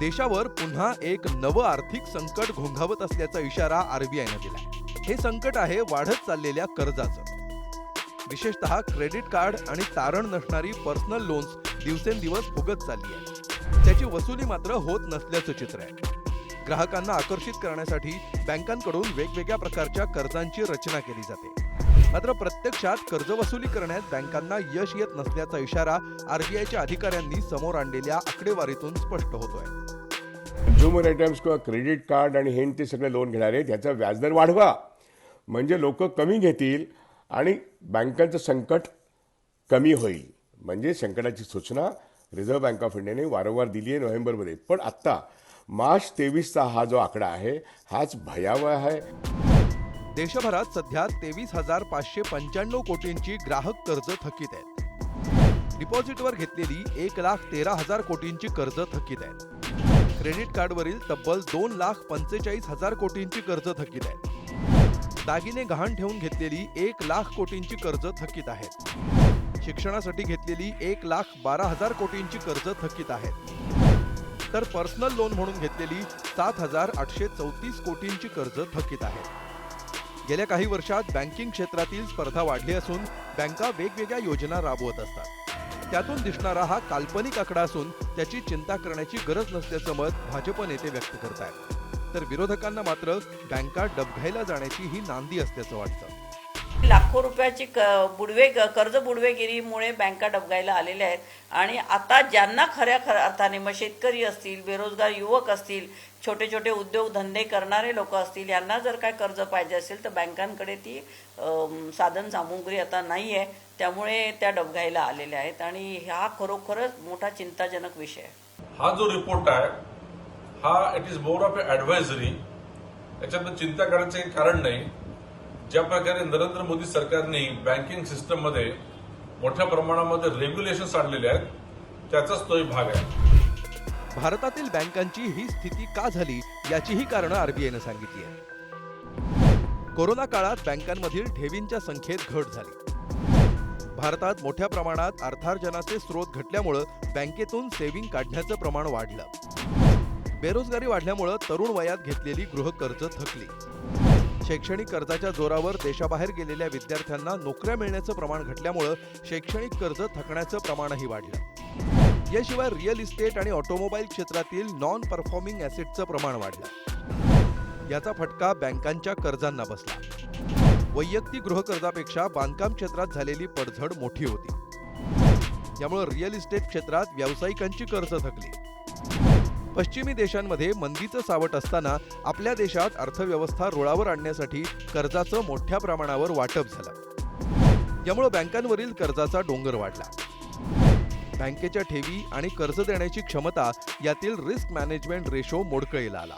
देशावर पुन्हा एक नवं आर्थिक संकट घोंघावत असल्याचा इशारा आरबीआयनं दिला हे संकट आहे वाढत चाललेल्या कर्जाचं. विशेषतः क्रेडिट कार्ड आणि तारण नसणारी पर्सनल लोन्स दिवसेंदिवस फुगत चालली आहे. त्याची वसुली मात्र होत नसल्याचं चित्र आहे. ग्राहकांना आकर्षित करण्यासाठी बँकांकडून वेगवेगळ्या प्रकारच्या कर्जांची रचना केली जाते. मात्र प्रत्यक्षात कर्ज वसुली करण्यात बँकांना यश येत नसल्याचा इशारा आरबीआयच्या अधिकाऱ्यांनी समोर आणलेल्या आकडेवारीतून स्पष्ट होतोय. कन्झ्युमर आयटम्स किंवा क्रेडिट कार्ड आणि हे ते सगळे लोन घेणारे आहेत व्याजदर वाढवा. म्हणजे लोक कमी घेतील आणि बँकांचं संकट कमी होईल. म्हणजे संकटाची सूचना रिझर्व्ह बँक ऑफ इंडियाने वारंवार दिली आहे नोव्हेंबरमध्ये. पण आत्ता मार्च तेवीसचा हा जो आकडा आहे हाच भयावह आहे. देशभरात सध्या तेवीस हजार पाचशे पंच्याण्णव कोटींची ग्राहक कर्ज थकीत आहेत. डिपॉझिटवर घेतलेली एक लाख तेरा हजार कोटींची कर्ज थकीत आहेत. क्रेडिट कार्डवरील तब्बल दोन लाख पंचेचाळीस हजार कोटींची कर्ज थकीत आहेत. दागिने गहाण ठेवून घेतलेली एक लाख कोटींची कर्ज थकीत आहेत. शिक्षणासाठी घेतलेली एक लाख बारा हजार कोटींची कर्ज थकीत आहेत. तर पर्सनल लोन म्हणून घेतलेली सात हजार आठशे चौतीस कोटींची कर्ज थकीत आहेत गेल्या काही वर्षात बँकिंग क्षेत्रातील स्पर्धा वाढली असून बँका वेगवेगळ्या योजना राबवत असतात. त्यातून दिसणारा हा काल्पनिक आकडा असून त्याची चिंता करण्याची गरज नसल्याचं मत भाजप नेते व्यक्त करतायत. तर विरोधकांना मात्र बँका डबघायला जाण्याची ही नांदी असल्याचं वाटतं. लाखो रुपयाची क बुडवे कर्ज बुडवेगिरीमुळे बँका डबगायला आलेल्या आहेत. आणि आता ज्यांना खऱ्या खऱ्या अर्थाने मग शेतकरी असतील बेरोजगार युवक असतील छोटे छोटे उद्योगधंदे करणारे लोक असतील यांना जर काय कर्ज पाहिजे असेल तर बँकांकडे ती साधन सामुग्री आता नाही आहे. त्यामुळे त्या डबघायला आलेल्या आहेत. आणि हा खरोखरच मोठा चिंताजनक विषय आहे. हा जो रिपोर्ट आहे हा it is more of a advisory याच्यातनं चिंता करण्याचं काही कारण नाही. ज्या प्रकारे नरेंद्र मोदी सरकारने बँकिंग सिस्टममध्ये मोठ्या प्रमाणामध्ये रेग्युलेशन्स आणलेले आहेत त्याचाच तो एक भाग आहे. भारतातील बँकांची ही स्थिती का झाली याचीही कारणं आरबीआयनं सांगितली आहे कोरोना काळात बँकांमधील ठेवींच्या संख्येत घट झाली. भारतात मोठ्या प्रमाणात अर्थार्जनाचे स्रोत घटल्यामुळं बँकेतून सेव्हिंग काढण्याचं प्रमाण वाढलं. बेरोजगारी वाढल्यामुळं तरुण वयात घेतलेली गृहकर्ज थकली. शैक्षणिक कर्जाच्या जोरावर देशाबाहेर गेलेल्या विद्यार्थ्यांना नोकऱ्या मिळण्याचं प्रमाण घटल्यामुळं शैक्षणिक कर्ज थकण्याचं प्रमाणही वाढलं. याशिवाय रिअल इस्टेट आणि ऑटोमोबाईल क्षेत्रातील नॉन परफॉर्मिंग ॲसेटचं प्रमाण वाढलं. याचा फटका बँकांच्या कर्जांना बसला. वैयक्तिक गृहकर्जापेक्षा बांधकाम क्षेत्रात झालेली पडझड मोठी होती. यामुळे रिअल इस्टेट क्षेत्रात व्यावसायिकांची कर्ज थकली. पश्चिमी देशांमध्ये मंदीचं सावट असताना आपल्या देशात अर्थव्यवस्था रुळावर आणण्यासाठी कर्जाचं मोठ्या प्रमाणावर वाटप झालं. यामुळे बँकांवरील कर्जाचा डोंगर वाढला. बँकेच्या ठेवी आणि कर्ज देण्याची क्षमता यातील रिस्क मॅनेजमेंट रेशो मोडकळीला आला.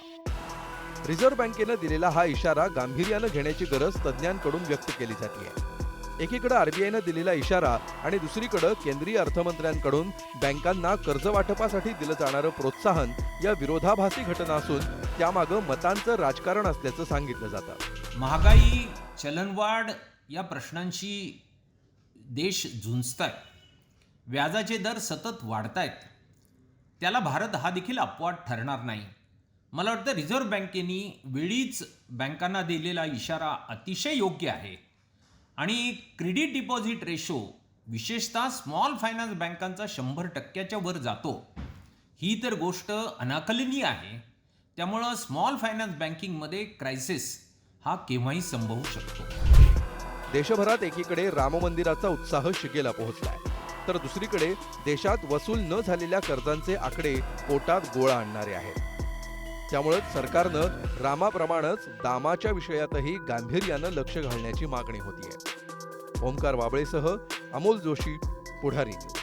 रिझर्व्ह बँकेनं दिलेला हा इशारा गांभीर्यानं घेण्याची गरज तज्ज्ञांकडून व्यक्त केली जाते एकीकडे आरबीआयनं दिलेला इशारा आणि दुसरीकडे केंद्रीय अर्थमंत्र्यांकडून बँकांना कर्ज वाटपासाठी दिलं जाणारं प्रोत्साहन या विरोधाभासी घटना असून त्यामागं मतांचं राजकारण असल्याचं सांगितलं जातं. महागाई चलनवाढ या प्रश्नांशी देश झुंजत आहे व्याजाचे दर सतत वाढत आहेत त्याला भारत हा देखील अपवाद ठरणार नाही. मला वाटतं रिझर्व्ह बँकेने वेळीच बँकांना दिलेला इशारा अतिशय योग्य आहे. आणि क्रेडिट डिपॉझिट रेशो विशेषतः स्मॉल फायनान्स बँकांचा शंभर टक्क्याच्या वर जातो. ही तर गोष्ट अनाकलनीय आहे. त्यामुळं स्मॉल फायनान्स बँकिंगमध्ये क्रायसिस हा केव्हाही संभवू शकतो. देशभरात एकीकडे राम मंदिराचा उत्साह शिगेला पोहोचलाय. तर दुसरीकडे देशात वसूल न झालेल्या कर्जांचे आकडे पोटात गोळा आणणारे आहेत. त्यामुळे सरकारनं रामाप्रमाणेच दामाच्या विषयातही गांभीर्यानं लक्ष घालण्याची मागणी होती आहे ओंकार बाबळेसह अमोल जोशी पुढारी न्यूज.